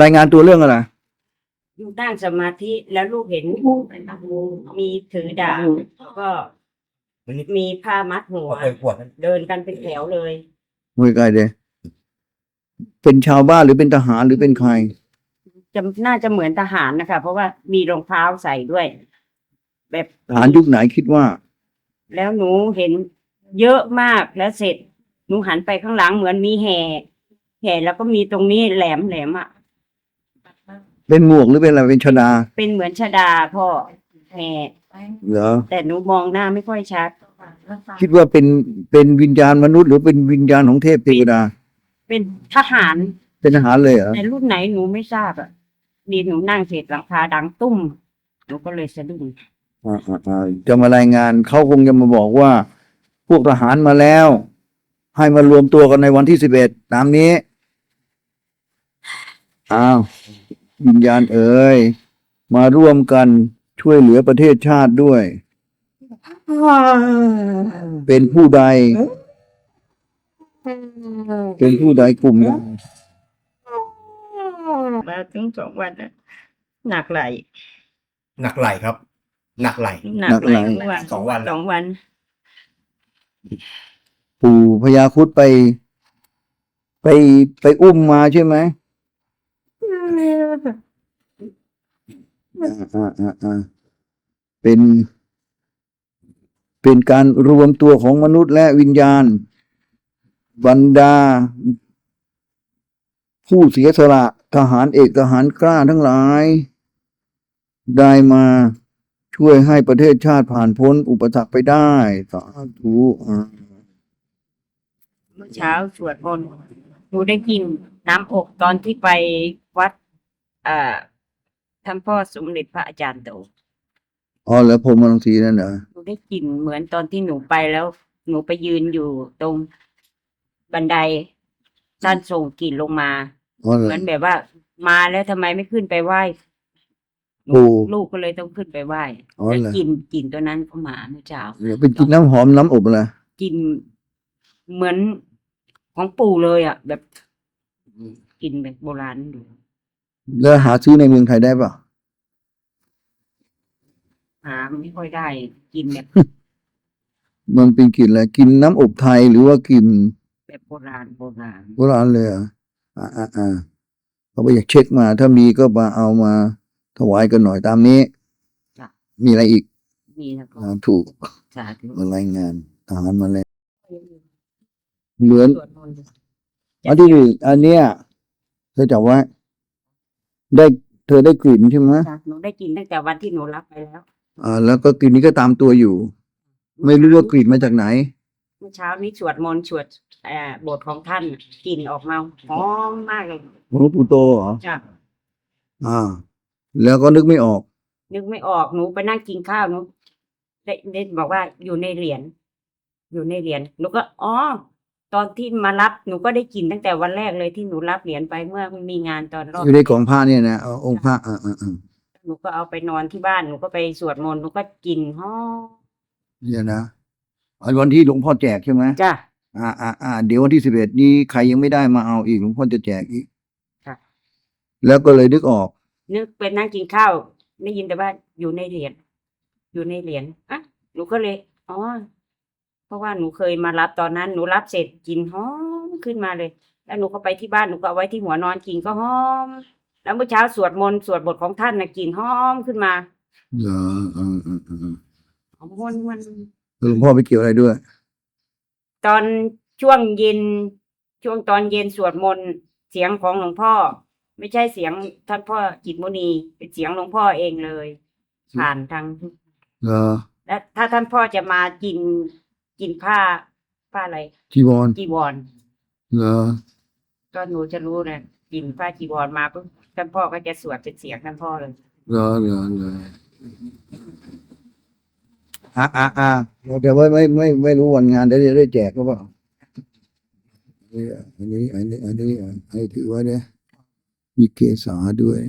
รายงานตัวเรื่องอะไรลูกนั่งสมาธิแล้วลูกเห็นมีถือดาบก็มีผ้ามัดหัวเคยปวดนั้นเดินกันเป็นแถวเลยมวยไกลเดยเป็นชาวบ้านหรือเป็นทหารหรือเป็นใครจะน่าจะเหมือนทหารนะคะ เพราะว่ามีรองเท้าใส่ด้วย แบบทหารยุคไหนคิดว่า แล้วหนูเห็นเยอะมากแล้วเสร็จหนูหันไปข้างหลังเหมือนมีแห่แห่แล้วก็มีตรงนี้แหลมแหลมอะ เป็นหมวกหรือเป็นอะไรเป็นชดาเป็นเหมือนชดาพ่อแห่เหรอแต่หนูมองหน้าไม่ค่อยชัด คิดว่าเป็นเป็นวิญญาณมนุษย์หรือเป็นวิญญาณของเทพเทวดา เป็นทหารเป็นทหารเลยเหรอในรุ่นไหนหนูไม่ทราบอะดีหนูนั่งเสร็จหลังคาดังตุ้มหนูก็เลยสะดุ้งอ่าอ่าอ่าจะมารายงานเขาคงจะมาบอกว่า พวกทหารมาแล้ว ให้มารวมตัวกันในวันที่สิบเอ็ดตามนี้อ้าว วิญญาณเอ๋ยมาร่วมกันช่วยเหลือประเทศชาติด้วย เป็นผู้ใด เป็นผู้ใดกลุ่มใดมาถึงสองวันแล้วหนักไหลหนักไหลครับ หนักไหลหนักไหลทุกวันสองวันสองวัน ปู่พญาครุดไป ไปไปอุ้มมาใช่ไหม เป็น เป็นการรวมตัวของมนุษย์และวิญญาณ บรรดา ผู้เสียสละทหารเอกทหารกล้าทั้งหลาย ได้มาช่วยให้ประเทศชาติผ่านพ้นอุปสรรคไปได้สาธุอ่าเมื่อเช้าสวดมนต์หนูได้กินน้ำอกตอนที่ไป อ่าท่านพ่อสมเด็จพระอาจารย์โตอ๋อแล้วผมมาลงสีนั่นเหรอหนูได้กลิ่นเหมือนตอนที่หนูไปแล้ว หนูไปยืนอยู่ตรงบันไดท่านส่งกลิ่นลงมา อ๋อเหรเหอ มือนแบบว่า มาแล้วทำไมไม่ขึ้นไปไหว้โอ้ ลูกก็เลยต้องขึ้นไปไหว้อ๋อแล้วเหรอกลิ่นกลิ่นตัวนั้นก็มาเมื่อเช้า เดี๋ยวเป็นกินน้ำหอมน้ำอบอะไรกลิ่นเหมือนของปู่เลยอะ แบบกลิ่นแบบโบราณอยู่ แล้วหาซื้อในเมืองไทยได้ปะหาไม่ค่อยได้กินแบบมันเป็นกลิ่นอะไรกินน้ำอบไทยหรือว่ากลิ่นแบบโบราณโบราณโบราณเลยเหรอะอ่าอ่าอ่าเขาไปอยากเช็คมา ถ้ามีก็มาเอามาถวายกันหน่อยตามนี้ มีอะไรอีก มีนะก็อ่าถูกสาธุมารายงานทหารมาแล้วเหมือนสวดมนต์อันที่หนึ่งอันเนี้ยเธอจับไว้ ได้เธอได้กลิ่นใช่ไหมจ้ะหนูได้กินตั้งแต่วันที่หนูรับไปแล้วอ่า แล้วก็กลิ่นนี้ก็ตามตัวอยู่ ไม่รู้ว่ากลิ่นมาจากไหน เมื่อเช้านี้สวดมนต์สวดเอ่อบทของท่านกลิ่นออกมาหอมมากเลยหลวงปู่โตเหรอ จ้ะอ่า แล้วก็นึกไม่ออก นึกไม่ออกหนูไปนั่งกินข้าวหนูได้ได้บอกว่าอยู่ในเหรียญอยู่ในเหรียญหนูก็อ๋อ ตอนที่มารับหนูก็ได้กินตั้งแต่วันแรกเลยที่หนูรับเหรียญไปเมื่อมีงานตอนรอบอยู่ในกล่องผ้าเนี่ยนะเอาองค์พระอ่าอ่าอ่าหนูก็เอาไปนอนที่บ้านหนูก็ไปสวดมนต์หนูก็กินหอมเนี่ยนะอันวันที่หลวงพ่อแจกใช่ไหมจ้ะ อ่าอ่าอ่าเดี๋ยววันที่สิบเอ็ดนี้ใครยังไม่ได้มาเอาอีกหลวงพ่อจะแจกอีกค่ะ แล้วก็เลยนึกออก นึกไปนั่งกินข้าวได้ยินแต่ว่าอยู่ในเหรียญอยู่ในเหรียญอะหนูก็เลยอ๋อ เพราะว่าหนูเคยมารับตอนนั้น หนูรับเสร็จกินหอมขึ้นมาเลย แล้วหนูก็ไปที่บ้านหนูก็เอาไว้ที่หัวนอนกินก็หอม แล้วเมื่อเช้าสวดมนต์สวดบทของท่านนะกินหอมขึ้นมาเหรออืมอืมอืมหอมมันมันหลวงพ่อไปเกี่ยวอะไรด้วย ตอนช่วงเย็น ช่วงตอนเย็นสวดมนต์เสียงของหลวงพ่อ ไม่ใช่เสียงท่านพ่อจิตรมุนีเป็นเสียงหลวงพ่อเองเลย ผ่านทางเหรอ และถ้าท่านพ่อจะมากิน กินผ้าผ้าอะไรจีวรจีวรเหรอก็หนูจะรู้นะกินผ้าจีวรมาปุ๊บท่านพ่อก็จะสวดเป็นเสียงท่านพ่อเลยเหรอเหรอเหรออ่าอ่าอ่าแต่ว่าไม่ไม่ไม่รู้วันงานได้ได้แจกหรือเปล่าอันนี้อันนี้อันนี้อันนี้ให้ถือไว้เนี่ยมีเกษาด้วย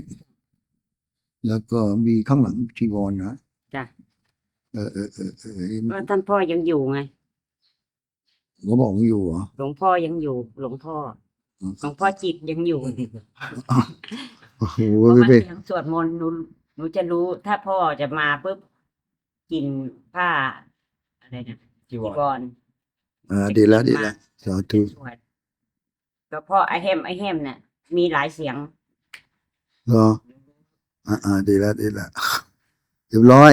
แล้วก็มีข้างหลังจีวรนะจ้ะเออเออเออเออว่าท่านพ่อยังอยู่ไง เขาบอกอยู่เหรอหลวงพ่อยังอยู่ หลวงพ่อหลวงพ่อจิตยังอยู่โอ้โหเพราะว่าไปเสียงสวดมนต์หนูหนูจะรู้ถ้าพ่อจะมาปุ๊บกินผ้าอะไรนะจีวจีรวรอ่าดีแล้วดีแล้วสาธุสวดแล้วพ่อไอแฮมไอแฮมเนี่ยมีหลายเสียงเหรออ่าอ่าดีแล้วดีแล้วเรียบร้อย